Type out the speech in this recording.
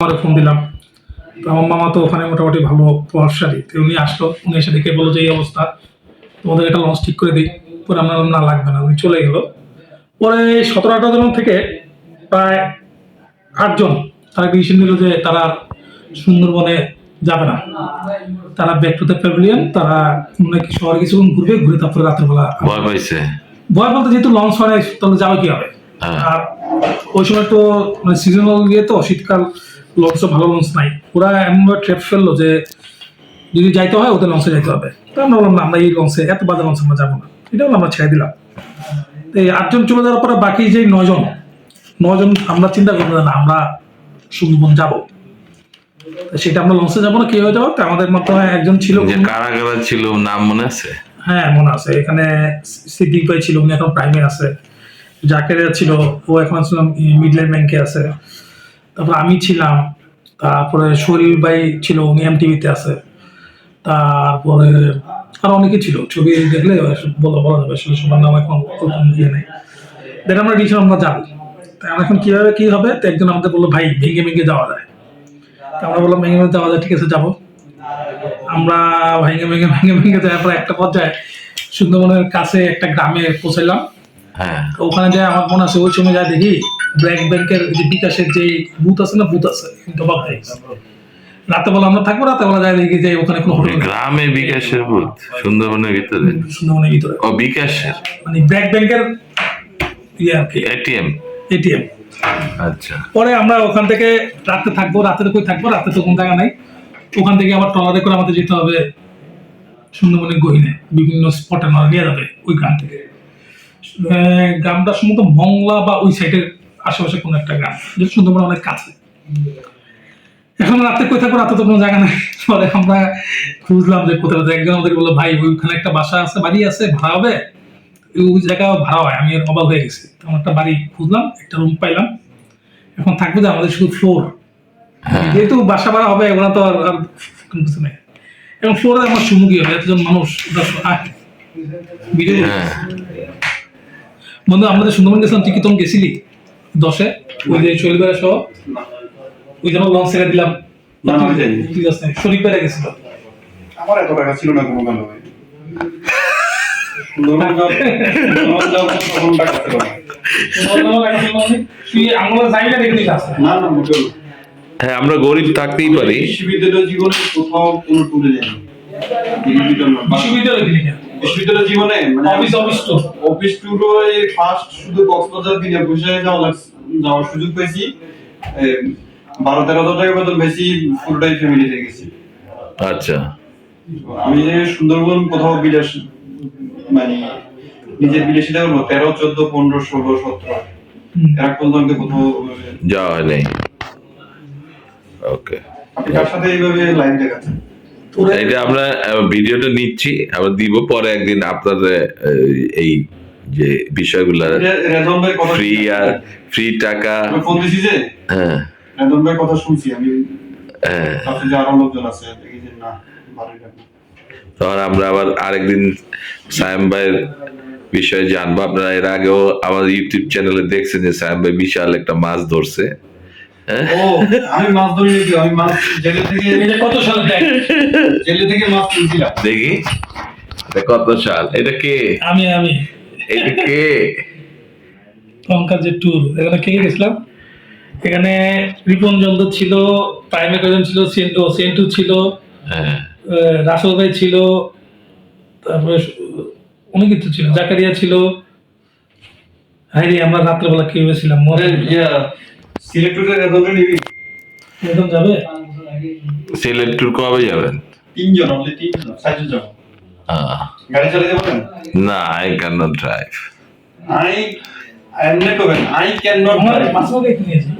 আমার ফোন দিলাম। তো আমার মামা তো ওখানে মোটামুটি ভালো প্রভাবশালী। তো উনি আসলো। উনি এসে দেখে বলল যে এই অবস্থা। তোমাদের এটা লঞ্চ ঠিক করে দিই। পরে আমরা না লাগবে না। উনি চলে গেল। পরে সতেরো আঠারো জন থেকে প্রায় আটজন তারা ডিসিশন নিল যে তারা সুন্দরবনে যাবে না। তারা ব্যাক টু দ্য প্যাভিলিয়ন তারা নাকি শহরে কিছুক্ষণ ঘুরবে ঘুরে তারপরে রাত্রেবেলা ভয় পাইছে? ভয় বলতে যেহেতু লঞ্চ হয় তাহলে যাবে কি হবে হ্যাঁ। আর ওই সময় তো মানে সিজনাল ইয়ে তো শীতকাল। লঞ্চ ভালো লঞ্চ নাই। ওরা এমনভাবে ট্রেপ ফেলল যে যদি যাইতে হয় ওদের লঞ্চে যাইতে হবে। তো আমরা বললাম না আমরা এই লঞ্চে এত বাজে লঞ্চে আমরা যাব না। এটাও আমরা ছেড়ে দিলাম। এই আটজন চলে যাওয়ার পরে বাকি যে নজন নজন আমরা চিন্তা করব না আমরা সুন্দরবন যাব। সেটা আমরা লঞ্চে যাব না কি হয়ে যাব? তো আমাদের মাধ্যমে একজন ছিল যে কারা কারা ছিল নাম মনে আছে? হ্যাঁ মনে আছে। এখানে সিদ্দিক ভাই ছিল উনি এখন প্রাইমে আছে। জাকেরিয়া ছিল ও এখন ছিলাম মিডল্যান্ড ব্যাংকে আছে। তারপর আমি ছিলাম তারপরে শরীর ভাই ছিল উনি এমটিভিতে আছে। তারপরে আর অনেকে ছিল ছবি দেখলে বলা বলা যাবে আসলে সবার নাম এখন ইয়ে নেই। দেখ আমরা ডিসিশন আমরা যাব তা আমরা এখন কীভাবে কি হবে তো একজন আমাদের বলল ভাই ভেঙে ভেঙে যাওয়া যায়। তা আমরা বললাম ভেঙে ভেঙে যাওয়া যায় ঠিক আছে যাব। আমরা ভেঙে ভেঙে ভেঙে ভেঙে যাওয়ার পর একটা পর্যায়ে সুন্দরবনের কাছে একটা গ্রামে পৌঁছাইলাম। হ্যাঁ। ওখানে যায় আমার মনে আছে ওই সময় যায় দেখি ব্র্যাক ব্যাংকের যে বিকাশের যে বুথ আছে না বুথ আছে কিন্তু অবাক হয়ে বেলা আমরা থাকব রাতে বেলা যায় দেখি যে ওখানে কোনো হোটেল গ্রামে বিকাশের বুথ সুন্দরবনের ভিতরে। সুন্দরবনের ভিতরে। ও বিকাশের। মানে ব্র্যাক ব্যাংকের ইয়ে আর কি। এটিএম এটিএম আচ্ছা। পরে আমরা ওখান থেকে রাতে থাকব রাতে কই থাকব রাতে তো কোনো জায়গা নাই। ওখান থেকে আবার ট্রলারে করে আমাদের যেতে হবে সুন্দরবনের গহিনে বিভিন্ন স্পটে নিয়ে যাবে ওই গ্রাম থেকে। গ্রামটা সম্ভবত মংলা বা ওই সাইডের আশেপাশে কোনো একটা গ্রাম যেটা সুন্দরবন অনেক কাছে। এখন রাতে কই থাকব রাতে তো কোনো জায়গা নাই। পরে আমরা খুঁজলাম যে কোথাও। একজন আমাদের বলল ভাই ওইখানে একটা বাসা আছে বাড়ি আছে ভাড়া হবে? ওই জায়গা ভাড়া হয় আমি অবাক হয়ে গেছি। আমরা একটা বাড়ি খুঁজলাম একটা রুম পাইলাম। এখন থাকবে যে আমাদের শুধু ফ্লোর যেহেতু বাসা ভাড়া হবে ওরা তো আর কিছু নেই। এবং ফ্লোরে আমার সুমুখী হবে এতজন মানুষ ভিডিও হ্যাঁ। বন্ধু আমাদের সুন্দরবন গেছিলাম তুই কি তখন গেছিলি? দশে? ওই যে শরীর বেড়া সহ? ওই জন্য লঞ্চ ছেড়ে দিলাম। বেড়া গেছিল আমার এত টাকা ছিল না কোনো কালো সুন্দরবন যাও সুন্দরবন যাও তখন টাকা ছিল না তুই আমরা যাই না দেখে না না মোটেও হ্যাঁ আমরা গরিব থাকতেই পারি। বিশ্ববিদ্যালয় জীবনে কোথাও কোনো ট্যুরে যাইনি। বিশ্ববিদ্যালয়। বিশ্ববিদ্যালয় জীবনে মানে অফিস অফিস তো অফিস ট্যুরও এই ফার্স্ট শুধু কক্সবাজার দিনে বসে যাওয়া যাওয়ার সুযোগ পেয়েছি। বারো তেরো হাজার টাকা বেতন বেশি পুরোটাই ফ্যামিলিতে গেছি। আচ্ছা। আমি যে সুন্দরবন কোথাও বিলাস মানে নিজের বিলাসিতা করব তেরো চোদ্দ পনেরো ষোলো সতেরো। এরা পর্যন্ত আমি কোথাও যাওয়া হয় নাই ওকে। আপনি কার সাথে এইভাবে লাইভ দেখাচ্ছেন এটা আমরা ভিডিওটা নিচ্ছি আবার দিব পরে একদিন আপনাদের এই যে বিষয়গুলো। ফ্রি আর ফ্রি টাকা। ফোন দিছি যে হ্যাঁ। কথা শুনছি। আমি হ্যাঁ। ভাবছি যে আরও লোকজন আছে দেখি যে না ভালোই তখন আমরা আবার আরেকদিন সায়েম ভাইয়ের বিষয়ে জানব। আপনারা এর আগেও আমার ইউটিউব চ্যানেলে দেখছেন যে সায়েম ভাই বিশাল একটা মাছ ধরছে। ও আমি মাছ ধরে নিয়েছি আমি মাছ জেলে থেকে কত সালে জেলে থেকে মাছ তুলছিলাম দেখি। কত সাল? এটা কে? আমি আমি। এটা কে? লঙ্কার ট্যুর এখানে কে কে গেছিলাম? এখানে রিপন ছিল প্রাইমে কজন ছিল সেন্টু সেন্টু ছিল হ্যাঁ। রাসেল ভাই ছিল তারপরে অনেক কিছু ছিল জাকারিয়া ছিল। হাইরে আমরা রাত্রেবেলা কি হয়েছিলাম মনে ইয়া সিলেক্ট টুরে রেজন নিবি? একদম যাবে? সিলেট ট্যুর কবে যাবেন তিনজন অনলি তিনজন চারজন। যাব গাড়ি চলে যাবেন না আই ক্যান নট ড্রাইভ আই এমনি করবেন আই ক্যান নট আমার মাছ নিয়েছি